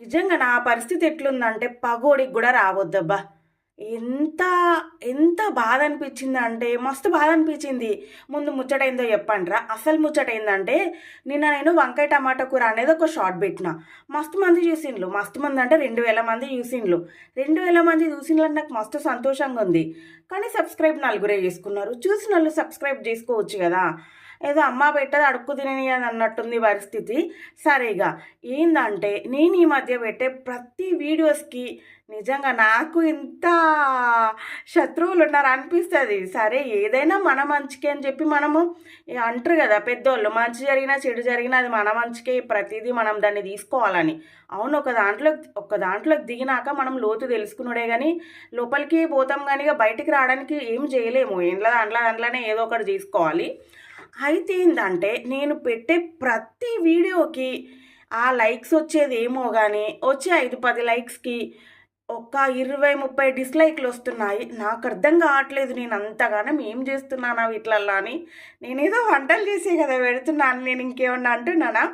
నిజంగా నా పరిస్థితి ఎట్లుందంటే పగోడికి కూడా రావద్దబ్బా. ఎంత ఎంత బాధ అనిపించింది అంటే మస్తు బాధ అనిపించింది ముందు ముచ్చటైందో చెప్పండిరా. అసలు ముచ్చటైందంటే నిన్న నేను వంకాయ టమాటా కూర అనేది ఒక షార్ట్ పెట్టిన. మస్తు మంది చూసిండ్లు. మస్తు మంది అంటే రెండు వేల మంది చూసిండ్లు. రెండు వేల మంది చూసిండ్లు నాకు మస్తు సంతోషంగా ఉంది కానీ సబ్స్క్రైబ్ నలుగురే చేసుకున్నారు. చూసిన వాళ్ళు సబ్స్క్రైబ్ చేసుకోవచ్చు కదా. ఏదో అమ్మ పెట్టదు అడుక్కు తినని అని అన్నట్టుంది పరిస్థితి. సరేగా ఏందంటే నేను ఈ మధ్య పెట్టే ప్రతి వీడియోస్కి నిజంగా నాకు ఇంత శత్రువులు ఉన్నారు అనిపిస్తుంది. సరే ఏదైనా మన మంచికే అని చెప్పి మనము అంటారు కదా పెద్దోళ్ళు మంచి జరిగినా చెడు జరిగినా అది మన మంచికే ప్రతిదీ మనం దాన్ని తీసుకోవాలని. అవును ఒక దాంట్లో ఒక దాంట్లోకి దిగినాక మనం లోతు తెలుసుకున్నాడే కానీ లోపలికి పోతాం కానీ ఇక బయటికి రావడానికి ఏం చేయలేము. ఇంట్లో దాంట్లో దాంట్లోనే ఏదో ఒకటి చేసుకోవాలి అయితే ఏంటంటే నేను పెట్టే ప్రతి వీడియోకి ఆ లైక్స్ వచ్చేది ఏమో కానీ వచ్చే ఐదు పది లైక్స్కి ఒక ఇరవై ముప్పై డిస్లైక్లు వస్తున్నాయి. నాకు అర్థం కావట్లేదు నేను అంతగానం ఏం చేస్తున్నానా వీటిలల్లా అని. నేనేదో వంటలు చేసే కదా పెడుతున్నాను నేను ఇంకేమన్నా అంటున్నానా?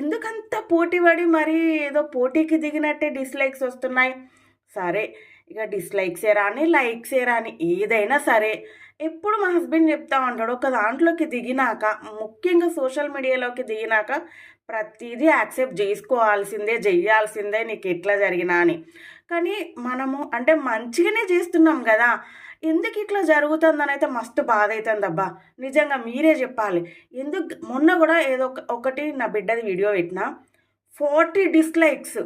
ఎందుకంత పోటీ పడి మరీ ఏదో పోటీకి దిగినట్టే డిస్లైక్స్ వస్తున్నాయి? సరే ఇక డిస్లైక్సే రాని లైక్సే రాని ఏదైనా సరే ఎప్పుడు మా హస్బెండ్ చెప్తా ఉంటాడు ఒక దాంట్లోకి దిగినాక ముఖ్యంగా సోషల్ మీడియాలోకి దిగినాక ప్రతిదీ యాక్సెప్ట్ చేసుకోవాల్సిందే చెయ్యాల్సిందే నీకు ఎట్లా జరిగినా అని. కానీ మనము అంటే మంచిగానే చేస్తున్నాం కదా ఎందుకు ఇట్లా జరుగుతుందని అయితే మస్తు బాధ అవుతుంది అబ్బా నిజంగా మీరే చెప్పాలి. ఎందుకు మొన్న కూడా ఏదో ఒక- ఒకటి నా బిడ్డది వీడియో పెట్టిన ఫార్టీ డిస్లైక్స్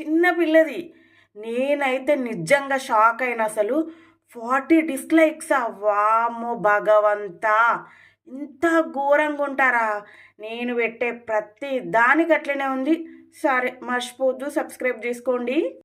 చిన్న పిల్లది. నేనైతే నిజంగా షాక్ అయిన అసలు. ఫార్టీ డిస్లైక్స్ వామో భగవంతా. ఇంత ఘోరంగా ఉంటారా? నేను పెట్టే ప్రతి దానికి అట్లనే ఉంది. సరే మర్చిపోద్దు సబ్స్క్రైబ్ చేసుకోండి.